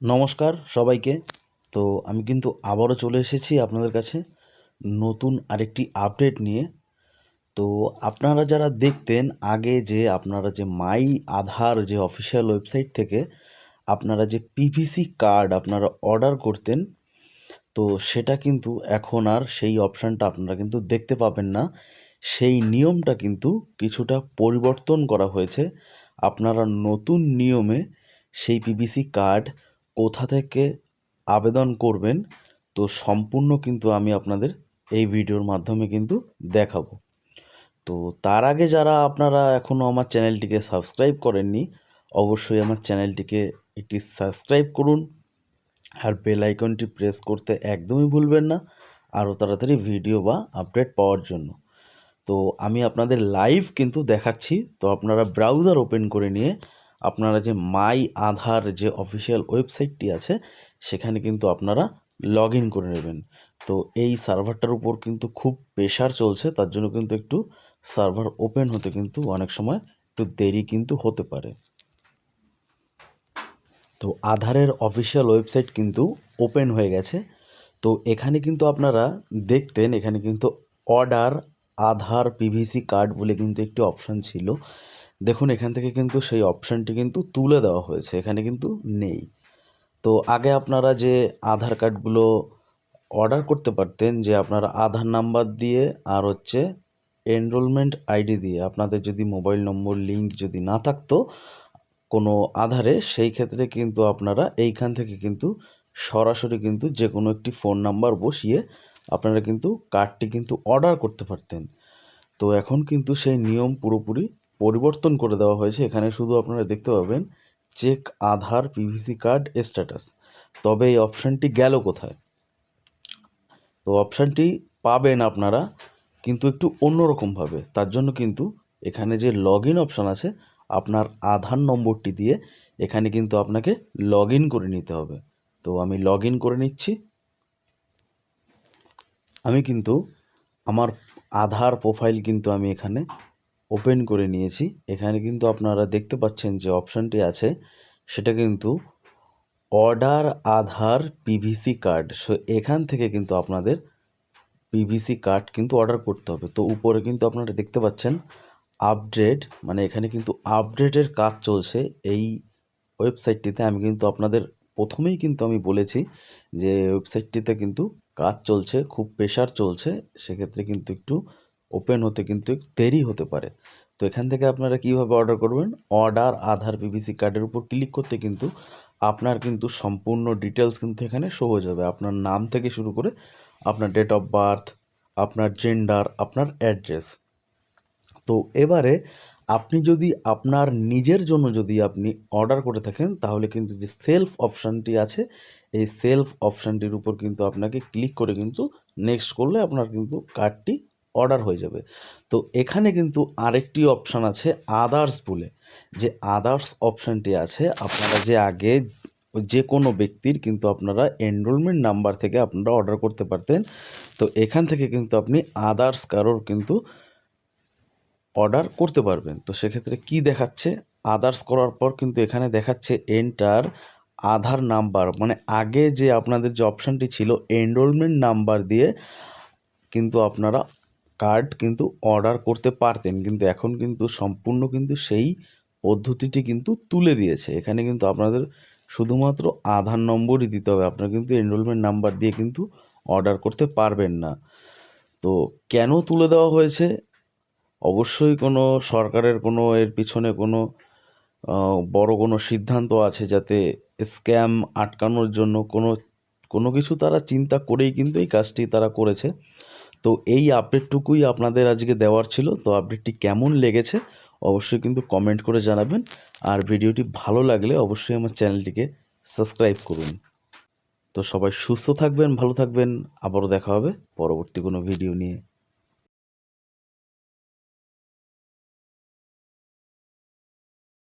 নমস্কার সবাইকে। তো আমি কিন্তু আবারও চলে এসেছি আপনাদের কাছে নতুন আরেকটি আপডেট নিয়ে। তো আপনারা যারা দেখতেন আগে যে আপনারা যে মাই আধার যে অফিসিয়াল ওয়েবসাইট থেকে আপনারা যে পিভিসি কার্ড আপনারা অর্ডার করতেন, তো সেটা কিন্তু এখন আর সেই অপশানটা আপনারা কিন্তু দেখতে পাবেন না। সেই নিয়মটা কিন্তু কিছুটা পরিবর্তন করা হয়েছে। আপনারা নতুন নিয়মে সেই পিভিসি কার্ড কোথা থেকে আবেদন করবেন, তো সম্পূর্ণ কিন্তু আমি আপনাদের এই ভিডিওর মাধ্যমে কিন্তু দেখাবো। তো তার আগে যারা আপনারা এখনও আমার চ্যানেলটিকে সাবস্ক্রাইব করেননি, অবশ্যই আমার চ্যানেলটিকে একটি সাবস্ক্রাইব করুন আর বেল আইকনটি প্রেস করতে একদমই ভুলবেন না, আরও তাড়াতাড়ি ভিডিও বা আপডেট পাওয়ার জন্য। তো আমি আপনাদের লাইভ কিন্তু দেখাচ্ছি, তো আপনারা ব্রাউজার ওপেন করে নিয়ে আপনারা যে মাই আধার যে অফিসিয়াল ওয়েবসাইটটি আছে, সেখানে কিন্তু আপনারা লগ করে নেবেন। তো এই সার্ভারটার উপর কিন্তু খুব প্রেশার চলছে, তার জন্য কিন্তু একটু সার্ভার ওপেন হতে কিন্তু অনেক সময় একটু দেরি কিন্তু হতে পারে। তো আধারের অফিসিয়াল ওয়েবসাইট কিন্তু ওপেন হয়ে গেছে। তো এখানে কিন্তু আপনারা দেখতেন, এখানে কিন্তু অর্ডার, আধার পিভিসি কার্ড বলে কিন্তু একটি অপশান ছিল। দেখুন, এখান থেকে কিন্তু সেই অপশানটি কিন্তু তুলে দেওয়া হয়েছে, এখানে কিন্তু নেই। তো আগে আপনারা যে আধার কার্ডগুলো অর্ডার করতে পারতেন, যে আপনারা আধার নাম্বার দিয়ে আর হচ্ছে এনরোলমেন্ট আইডি দিয়ে, আপনাদের যদি মোবাইল নম্বর লিঙ্ক যদি না থাকতো কোনো আধারে, সেই ক্ষেত্রে কিন্তু আপনারা এইখান থেকে কিন্তু সরাসরি কিন্তু যে কোনো একটি ফোন নাম্বার বসিয়ে আপনারা কিন্তু কার্ডটি কিন্তু অর্ডার করতে পারতেন। তো এখন কিন্তু সেই নিয়ম পুরোপুরি পরিবর্তন করে দেওয়া হয়েছে। এখানে শুধু আপনারা দেখতে পাবেন check, Aadhaar PVC card status তবে এই অপশানটি গেল কোথায়? তো অপশানটি পাবেন আপনারা, কিন্তু একটু অন্যরকমভাবে। তার জন্য কিন্তু এখানে যে লগ ইন অপশান আছে, আপনার আধার নম্বরটি দিয়ে এখানে কিন্তু আপনাকে লগ ইন করে নিতে হবে। তো আমি লগ ইন করে নিচ্ছি। আমি কিন্তু আমার আধার প্রোফাইল কিন্তু আমি এখানে ওপেন করে নিয়েছি। এখানে কিন্তু আপনারা দেখতে পাচ্ছেন যে অপশানটি আছে। সেটা কিন্তু order Aadhaar PVC card so এখান থেকে কিন্তু আপনাদের পিভিসি কার্ড কিন্তু অর্ডার করতে হবে। তো, উপরে কিন্তু আপনারা দেখতে পাচ্ছেন আপডেট মানে এখানে কিন্তু আপডেটের কাজ চলছে। এই ওয়েবসাইটটিতে আমি কিন্তু আপনাদের প্রথমেই কিন্তু আমি বলেছি যে ওয়েবসাইটটিতে কিন্তু কাজ চলছে, খুব প্রেশার চলছে। সেক্ষেত্রে কিন্তু একটু ওপেন হতে কিন্তু দেরি হতে পারে। তো এখান থেকে আপনারা কীভাবে অর্ডার করবেন? অর্ডার আধার পিভিসি কার্ডের উপর ক্লিক করতে কিন্তু আপনার কিন্তু সম্পূর্ণ ডিটেলস কিন্তু এখানে শো হয়ে যাবে। আপনার নাম থেকে শুরু করে আপনার ডেট অফ বার্থ আপনার জেন্ডার আপনার অ্যাড্রেস তো এবারে আপনি যদি আপনার নিজের জন্য যদি আপনি অর্ডার করে থাকেন, তাহলে কিন্তু যে সেলফ অপশানটি আছে, এই সেলফ অপশানটির উপর কিন্তু আপনাকে ক্লিক করে কিন্তু নেক্সট করলে আপনার কিন্তু কার্ডটি অর্ডার হয়ে যাবে। তো এখানে কিন্তু আরেকটি অপশান আছে আদার্স বলে। যে আদার্স অপশানটি আছে, আপনারা যে আগে যে কোনো ব্যক্তির কিন্তু আপনারা এনরোলমেন্ট নাম্বার থেকে আপনারা অর্ডার করতে পারতেন। তো এখান থেকে কিন্তু আপনি আদার্স কারোর কিন্তু অর্ডার করতে পারবেন। তো সেক্ষেত্রে কি দেখাচ্ছে? আদার্স করার পর কিন্তু এখানে দেখাচ্ছে এন্টার আধার নাম্বার। মানে আগে যে আপনাদের যে অপশানটি ছিল এনরোলমেন্ট নাম্বার দিয়ে কিন্তু আপনারা কার্ড কিন্তু অর্ডার করতে পারতেন, কিন্তু এখন কিন্তু সম্পূর্ণ কিন্তু সেই পদ্ধতিটি কিন্তু তুলে দিয়েছে। এখানে কিন্তু আপনাদের শুধুমাত্র আধার নম্বরই দিতে হবে, আপনারা কিন্তু এনরোলমেন্ট নাম্বার দিয়ে কিন্তু অর্ডার করতে পারবেন না। তো কেন তুলে দেওয়া হয়েছে? অবশ্যই কোনো সরকারের কোনো, এর পিছনে কোনো বড় কোনো সিদ্ধান্ত আছে যাতে স্ক্যাম আটকানোর জন্য কোনো কোনো কিছু তারা চিন্তা করেই কিন্তু এই কাজটি তারা করেছে। তো এই আপডেটটুকুই আপনাদের আজকে দেওয়ার ছিল। তো আপডেটটি কেমন লেগেছে অবশ্যই কিন্তু কমেন্ট করে জানাবেন। আর ভিডিওটি ভালো লাগলে অবশ্যই আমার চ্যানেলটিকে সাবস্ক্রাইব করুন। তো সবাই সুস্থ থাকবেন, ভালো থাকবেন। আবারও দেখা হবে পরবর্তী কোনো ভিডিও নিয়ে।